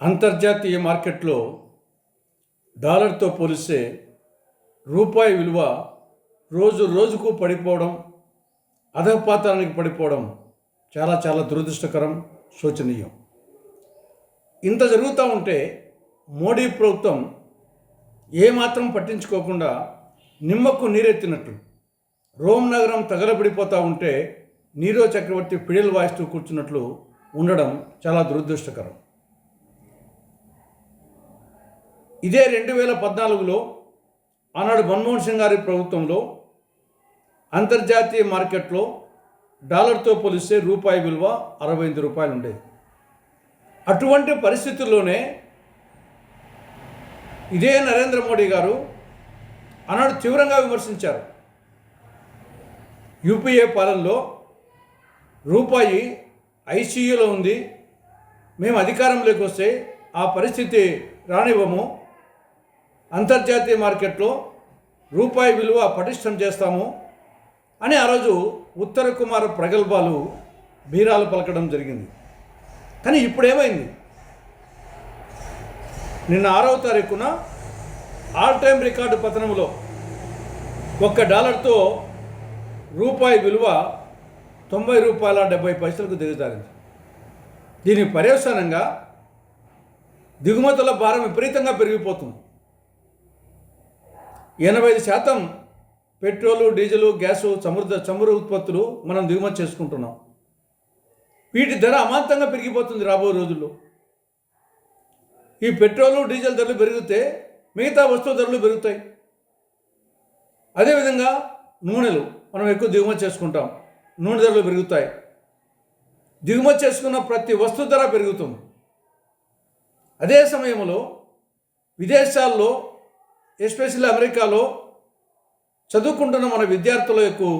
అంతర్జాతీయ మార్కెట్లో డాలర్తో పోలిస్తే రూపాయి విలువ రోజు రోజుకు పడిపోవడం అధపాతానికి పడిపోవడం చాలా చాలా దురదృష్టకరం శోచనీయం. ఇంత జరుగుతూ ఉంటే మోడీ ప్రభుత్వం ఏమాత్రం పట్టించుకోకుండా నిమ్మకు నీరెత్తినట్లు రోమ్ నగరం తగలబడిపోతూ ఉంటే నీరో చక్రవర్తి పిడిల్ వాయిస్తూ కూర్చున్నట్లు ఉండడం చాలా దురదృష్టకరం. ఇదే రెండు వేల పద్నాలుగులో ఆనాడు మన్మోహన్ సింగ్ గారి ప్రభుత్వంలో అంతర్జాతీయ మార్కెట్లో డాలర్తో పోలిస్తే రూపాయి విలువ అరవై ఎనిమిది రూపాయలు ఉండేది. అటువంటి పరిస్థితుల్లోనే ఇదే నరేంద్ర మోడీ గారు ఆనాడు తీవ్రంగా విమర్శించారు. యూపీఏ పాలనలో రూపాయి ఐసీయూలో ఉంది మేము అధికారంలోకి వస్తే ఆ పరిస్థితి రానివ్వము అంతర్జాతీయ మార్కెట్లో రూపాయి విలువ పటిష్టం చేస్తాము అని ఆ రోజు ఉత్తర కుమార ప్రగల్భాలు బీరాలు పలకడం జరిగింది. కానీ ఇప్పుడు ఏమైంది నిన్న ఆరవ తారీఖున ఆల్ టైం రికార్డు పతనంలో ఒక్క డాలర్తో రూపాయి విలువ తొంభై రూపాయల డెబ్బై పైసలకు దిగజారింది. దీని పర్యవసానంగా దిగుమతుల భారం విపరీతంగా పెరిగిపోతుంది. ఎనభై ఐదు శాతం పెట్రోలు డీజిల్ గ్యాసు చమురు చమురు ఉత్పత్తులు మనం దిగుమతి చేసుకుంటున్నాం. వీటి ధర అమాంతంగా పెరిగిపోతుంది రాబోయే రోజుల్లో. ఈ పెట్రోలు డీజిల్ ధరలు పెరిగితే మిగతా వస్తువు ధరలు పెరుగుతాయి. అదేవిధంగా నూనెలు మనం ఎక్కువ దిగుమతి చేసుకుంటాం. నూనె ధరలు పెరుగుతాయి. దిగుమతి చేసుకున్న ప్రతి వస్తువు ధర పెరుగుతుంది. అదే సమయంలో విదేశాల్లో ఎస్పెషల్లీ అమెరికాలో చదువుకుంటున్న మన విద్యార్థులకు ఎక్కువ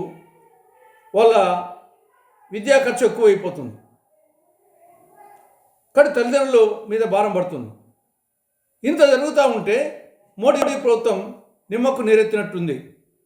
వాళ్ళ విద్యా ఖర్చు ఎక్కువ అయిపోతుంది కానీ తల్లిదండ్రుల మీద భారం పడుతుంది. ఇంత జరుగుతూ ఉంటే మోడీ ప్రభుత్వం నిమ్మకు నీరెత్తినట్టుంది